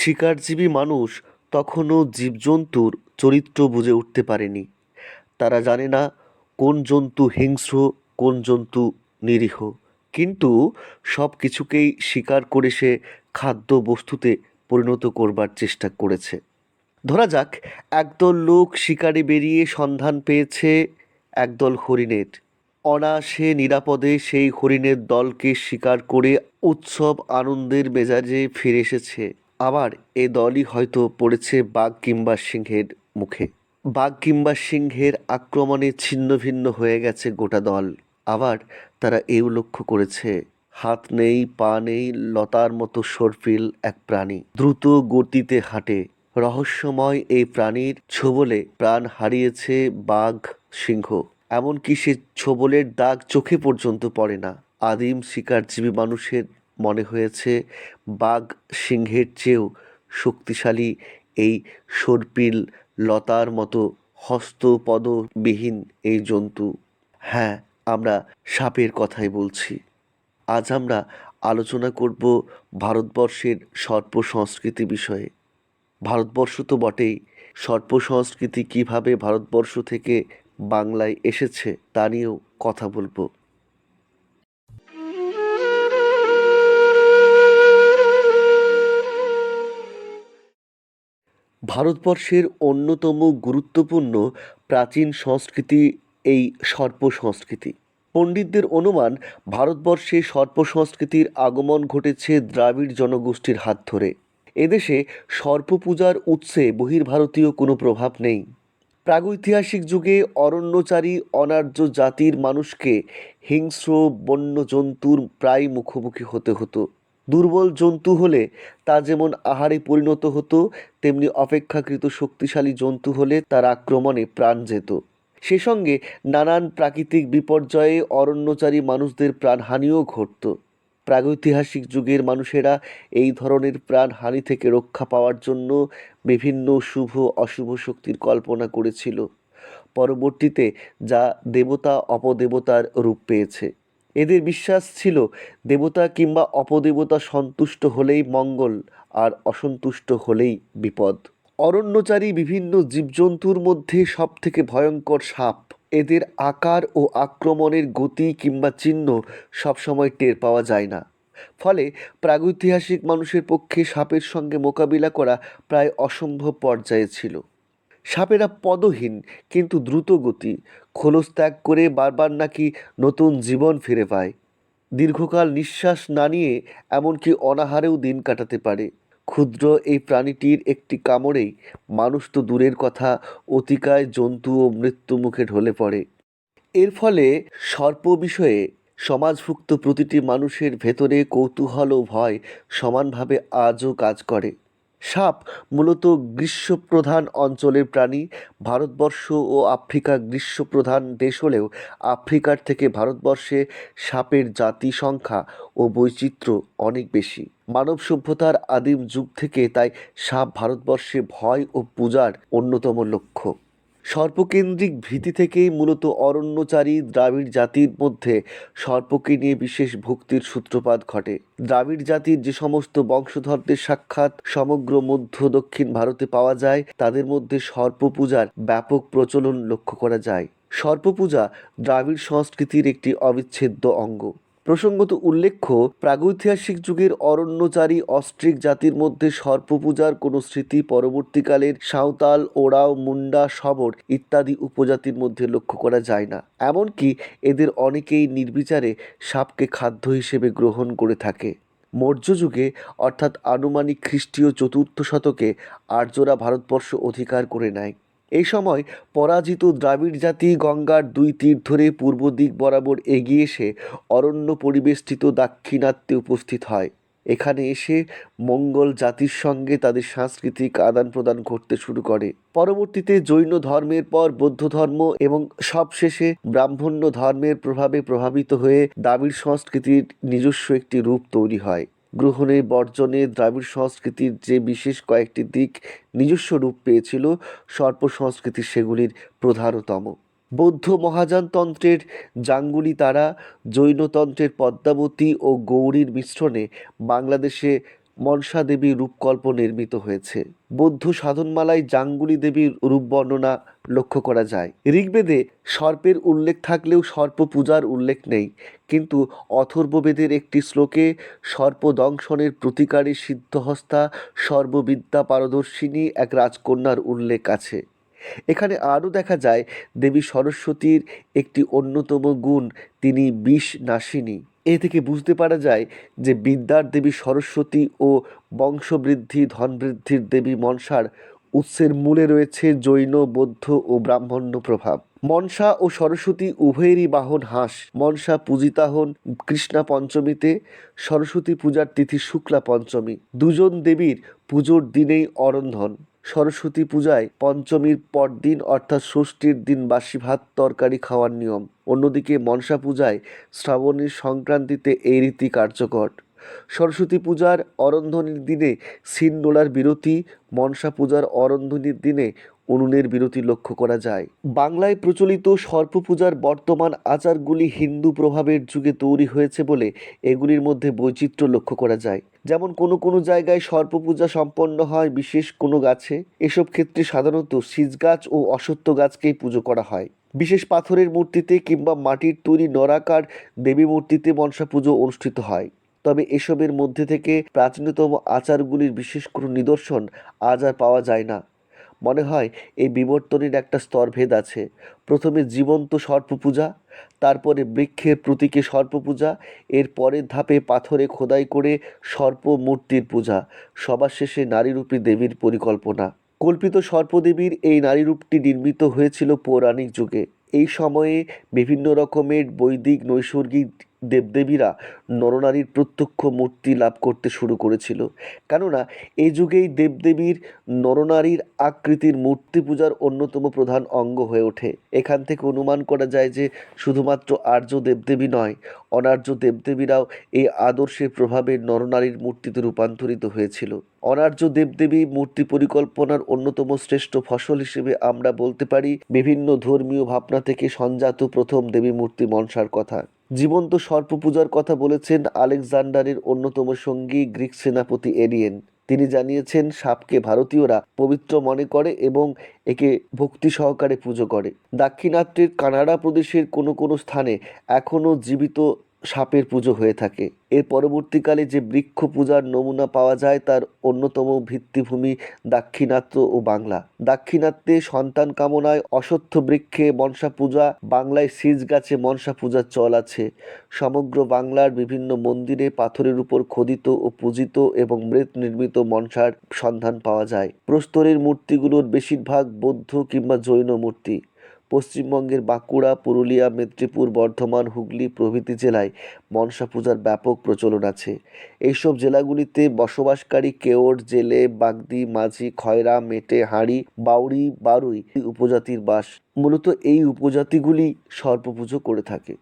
শিকারজীবী মানুষ তখনও জীবজন্তুর চরিত্র বুঝে উঠতে পারেনি। তারা জানে না কোন জন্তু হিংস্র, কোন জন্তু নিরীহ। কিন্তু সব কিছুকেই শিকার করে সে খাদ্য বস্তুতে পরিণত করবার চেষ্টা করেছে। ধরা যাক, একদল লোক শিকারে বেরিয়ে সন্ধান পেয়েছে একদল হরিণের। অনায়াসে নিরাপদে সেই হরিণের দলকে শিকার করে উৎসব আনন্দের মেজাজে ফিরে এসেছে। আবার এ দলই হয়তো পড়েছে বাঘ কিংবা সিংহের মুখে। বাঘ কিংবা সিংহের আক্রমণে ছিন্ন ভিন্ন হয়ে গেছে গোটা দল। আবার তারা এও লক্ষ্য করেছে, হাত নেই, পা নেই, লতার মতো সরফিল এক প্রাণী। দ্রুত গতিতে হাঁটে। রহস্যময় এই প্রাণীর ছোবলে প্রাণ হারিয়েছে বাঘ, সিংহ। এমনকি সে ছোবলের দাগ চোখে পর্যন্ত পড়ে না। আদিম শিকারজীবী মানুষের মনে হয়েছে, বাঘ সিংহের চেয়েও শক্তিশালী এই সর্পিল লতার মতো হস্তপদবিহীন এই জন্তু। হ্যাঁ আমরা সাপের কথাই বলছি। আজ আমরা আলোচনা করব ভারতবর্ষের সর্প সংস্কৃতি বিষয়ে। ভারতবর্ষ তো বটেই। সর্প সংস্কৃতি কীভাবে ভারতবর্ষ থেকে বাংলায় এসেছে তা নিয়েও কথা বলব। ভারতবর্ষের অন্যতম গুরুত্বপূর্ণ প্রাচীন সংস্কৃতি এই সর্প সংস্কৃতি। পণ্ডিতদের অনুমান, ভারতবর্ষে সর্প সংস্কৃতির আগমন ঘটেছে দ্রাবিড় জনগোষ্ঠীর হাত ধরে। এদেশে সর্প পূজার উৎসে বহির্ভারতীয় কোনো প্রভাব নেই। প্রাগৈতিহাসিক যুগে অরণ্যচারী অনার্য জাতির মানুষকে হিংস্র বন্য জন্তুর প্রায় মুখোমুখি হতে হতো। দুর্বল জন্তু হলে তা যেমন আহারে পরিণত হতো, তেমনি অপেক্ষাকৃত শক্তিশালী জন্তু হলে তার আক্রমণে প্রাণ যেত। সে সঙ্গে নানান প্রাকৃতিক বিপর্যয়ে অরণ্যচারী মানুষদের প্রাণহানিও ঘটত। প্রাগৈতিহাসিক যুগের মানুষেরা এই ধরনের প্রাণহানি থেকে রক্ষা পাওয়ার জন্য বিভিন্ন শুভ অশুভ শক্তির কল্পনা করেছিল। পরবর্তীতে যা দেবতা অপদেবতার রূপ পেয়েছে। এদের বিশ্বাস ছিল দেবতা কিংবা অপদেবতা সন্তুষ্ট হলেই মঙ্গল আর অসন্তুষ্ট হলেই বিপদ। অরণ্যচারী বিভিন্ন জীবজন্তুর মধ্যে সবথেকে ভয়ঙ্কর সাপ। এদের আকার ও আক্রমণের গতি কিংবা চিহ্ন সবসময় টের পাওয়া যায় না। ফলে প্রাগৈতিহাসিক মানুষের পক্ষে সাপের সঙ্গে মোকাবিলা করা প্রায় অসম্ভব পর্যায়ে ছিল। সাপেরা পদহীন, কিন্তু দ্রুতগতি খোলস ত্যাগ করে বারবার নাকি নতুন জীবন ফিরে পায়। দীর্ঘকাল নিঃশ্বাস না নিয়ে এমনকি অনাহারেও দিন কাটাতে পারে। ক্ষুদ্র এই প্রাণীটির একটি কামড়েই মানুষ তো দূরের কথা, অতিকায় জন্তু ও মৃত্যুমুখে ঢলে পড়ে। এর ফলে সর্প বিষয়ে সমাজভুক্ত প্রতিটি মানুষের ভেতরে কৌতূহল ও ভয় সমানভাবে আজও কাজ করে। সাপ মূলত গ্রীষ্মপ্রধান অঞ্চলের প্রাণী। ভারতবর্ষ ও আফ্রিকা গ্রীষ্মপ্রধান দেশ হলেও আফ্রিকার থেকে ভারতবর্ষে সাপের জাতি সংখ্যা ও বৈচিত্র্য অনেক বেশি। মানব সভ্যতার আদিম যুগ থেকে তাই সাপ ভারতবর্ষে ভয় ও পূজার অন্যতম লক্ষ্য। সর্পকেন্দ্রিক ভীতি থেকেই মূলত অরণ্যচারী দ্রাবিড় জাতির মধ্যে সর্পকে নিয়ে বিশেষ ভক্তির সূত্রপাত ঘটে। দ্রাবিড় জাতির যে সমস্ত বংশধরদের সাক্ষাৎ সমগ্র মধ্য দক্ষিণ ভারতে পাওয়া যায়, তাদের মধ্যে সর্প পূজার ব্যাপক প্রচলন লক্ষ্য করা যায়। সর্পপূজা দ্রাবিড় সংস্কৃতির একটি অবিচ্ছেদ্য অঙ্গ। প্রসঙ্গত উল্লেখ্য, প্রাগৈতিহাসিক যুগের অরণ্যচারী অস্ট্রিক জাতির মধ্যে সর্পপূজার কোনো স্মৃতি পরবর্তীকালের সাঁওতাল ওরাও মুন্ডা, শবর ইত্যাদি উপজাতির মধ্যে লক্ষ্য করা যায় না। এমনকি এদের অনেকেই নির্বিচারে সাপকে খাদ্য হিসেবে গ্রহণ করে থাকে। মৌর্য যুগে, অর্থাৎ আনুমানিক খ্রিস্টীয় চতুর্থ শতকে, আর্যরা ভারতবর্ষ অধিকার করে নেয়। এই সময় পরাজিত দ্রাবিড় জাতি গঙ্গার দুই তীর ধরে পূর্ব দিক বরাবর এগিয়ে এসে অরণ্য পরিবেষ্টিত দাক্ষিণাত্যে উপস্থিত হয়। এখানে এসে মঙ্গল জাতির সঙ্গে তাদের সাংস্কৃতিক আদান প্রদান করতে শুরু করে। পরবর্তীতে জৈন ধর্মের পর বৌদ্ধ ধর্ম এবং সবশেষে ব্রাহ্মণ্য ধর্মের প্রভাবে প্রভাবিত হয়ে দ্রাবিড় সংস্কৃতির নিজস্ব একটি রূপ তৈরি হয়। গ্রহণে বর্জনে দ্রাবিড় সংস্কৃতির যে বিশেষ কয়েকটি দিক নিজস্ব রূপ পেয়েছিল, সর্প সংস্কৃতি সেগুলির প্রধানতম। বৌদ্ধ মহাযানতন্ত্রের জাঙ্গুলি তারা, জৈনতন্ত্রের পদ্মাবতী ও গৌরীর মিশ্রণে বাংলাদেশে মনসা দেবীর রূপকল্প নির্মিত হয়েছে। বৌদ্ধ সাধনমালায় জাঙ্গুলি দেবীর রূপ বর্ণনা লক্ষ্য করা যায়। ঋগ্বেদে সর্পের উল্লেখ থাকলেও সর্প পূজার উল্লেখ নেই, কিন্তু অথর্ববেদের একটি শ্লোকে সর্পদংশনের প্রতিকারী সিদ্ধহস্তা, সর্ববিদ্যা পারদর্শিনী এক রাজকন্যার উল্লেখ আছে। এখানে আরও দেখা যায়, দেবী সরস্বতীর একটি অন্যতম গুণ, তিনি বিষ নাশিনী এ থেকে বুঝতে পারা যায় যে বিদ্যার দেবী সরস্বতী ও বংশবৃদ্ধি, ধনবৃদ্ধির দেবী মনসার উৎসের মূলে রয়েছে জৈন, বৌদ্ধ ও ব্রাহ্মণ্য প্রভাব। মনসা ও সরস্বতী উভয়েরই বাহন হাঁস। মনসা পূজিতা হন কৃষ্ণা পঞ্চমীতে, সরস্বতী পূজার তিথি শুক্লা পঞ্চমী। দুজন দেবীর পুজোর দিনেই অরন্ধন। সরস্বতী পূজায় পঞ্চমীর পর দিন অর্থাৎ ষষ্ঠীর দিন বাসি ভাত, তরকারি খাওয়ার নিয়ম। অন্যদিকে মনসা পূজায় শ্রাবণীর সংক্রান্তিতে এই রীতি কার্যকর। সরস্বতী পূজার অরন্ধনীর দিনে সিন নোড়ার বিরতি, মনসা পূজার অরন্ধনীর দিনে উনুনের বিরতি লক্ষ্য করা যায়। বাংলায় প্রচলিত সর্প পূজার বর্তমান আচারগুলি হিন্দু প্রভাবের যুগে তৈরি হয়েছে বলে এগুলির মধ্যে বৈচিত্র্য লক্ষ্য করা যায়। যেমন কোনো কোনো জায়গায় সর্প পূজা সম্পন্ন হয় বিশেষ কোনো গাছে। এসব ক্ষেত্রে সাধারণত সিজ গাছ ও অশ্বত্থ গাছকেই পুজো করা হয়। বিশেষ পাথরের মূর্তিতে কিংবা মাটির তৈরি নরাকার দেবী মূর্তিতে মনসা পুজো অনুষ্ঠিত হয়। তবে এসবের মধ্যে থেকে প্রাচীনতম আচারগুলির বিশেষ কোনো নিদর্শন আজ আর পাওয়া যায় না। মনে হয় এই বিবর্তনের একটা স্তরভেদ আছে। প্রথমে জীবন্ত সর্প পূজা তারপরে বৃক্ষের প্রতীকে সর্প পূজা এর পরের ধাপে পাথরে খোদাই করে সর্প মূর্তির পূজা, সবার শেষে নারীরূপী দেবীর পরিকল্পনা। কল্পিত সর্পদেবীর এই নারীরূপটি নির্মিত হয়েছিল পৌরাণিক যুগে। এই সময়ে বিভিন্ন রকমের বৈদিক, নৈসর্গিক দেবদেবীরা নরনারীর প্রত্যক্ষ মূর্তি লাভ করতে শুরু করেছিল। কেননা, এই যুগেই দেবদেবীর নরনারীর আকৃতির মূর্তি পূজার অন্যতম প্রধান অঙ্গ হয়ে ওঠে। এখান থেকে অনুমান করা যায় যে, শুধুমাত্র আর্য দেবদেবী নয়, অনার্য দেবদেবীরাও এই আদর্শের প্রভাবে নরনারীর মূর্তিতে রূপান্তরিত হয়েছিল। অনার্য দেবদেবী মূর্তি পরিকল্পনার অন্যতম শ্রেষ্ঠ ফসল হিসেবে আমরা বলতে পারি, বিভিন্ন ধর্মীয় ভাবনা থেকে সঞ্জাত প্রথম দেবী মূর্তি মনসার কথা। জীবন্ত সর্প পূজার কথা বলেছেন আলেকজান্ডারের অন্যতম সঙ্গী গ্রিক সেনাপতি এরিয়েন। তিনি জানিয়েছেন, সাপকে ভারতীয়রা পবিত্র মনে করে এবং একে ভক্তি সহকারে পুজো করে। দাক্ষিণাত্যের কানাডা প্রদেশের কোনো কোনো স্থানে এখনও জীবিত সাপের পুজো হয়ে থাকে। এর পরবর্তীকালে যে বৃক্ষ পূজার নমুনা পাওয়া যায়, তার অন্যতম ভিত্তিভূমি দাক্ষিণাত্য ও বাংলা। দাক্ষিণাত্যে সন্তান কামনায় অশ্বত্থ বৃক্ষে মনসা পূজা, বাংলায় সিজ গাছে মনসা পূজার চল আছে। সমগ্র বাংলার বিভিন্ন মন্দিরে পাথরের উপর খোদিত ও পূজিত এবং মৃত নির্মিত মনসার সন্ধান পাওয়া যায়। প্রস্তরের মূর্তিগুলোর বেশিরভাগ বৌদ্ধ কিংবা জৈন মূর্তি। পশ্চিমবঙ্গের বাঁকুড়া, পুরুলিয়া, মেদিনীপুর, বর্ধমান, হুগলি প্রভৃতি জেলায় মনসা পূজার ব্যাপক প্রচলন আছে। এইসব জেলাগুলিতে বসবাসকারী কেওট জেলে, বাগদি, মাঝি, খয়রা, মেটে, হাঁড়ি, বাউড়ি, বারুই উপজাতির বাস। মূলত এই উপজাতিগুলি সর্পপুজো করে থাকে।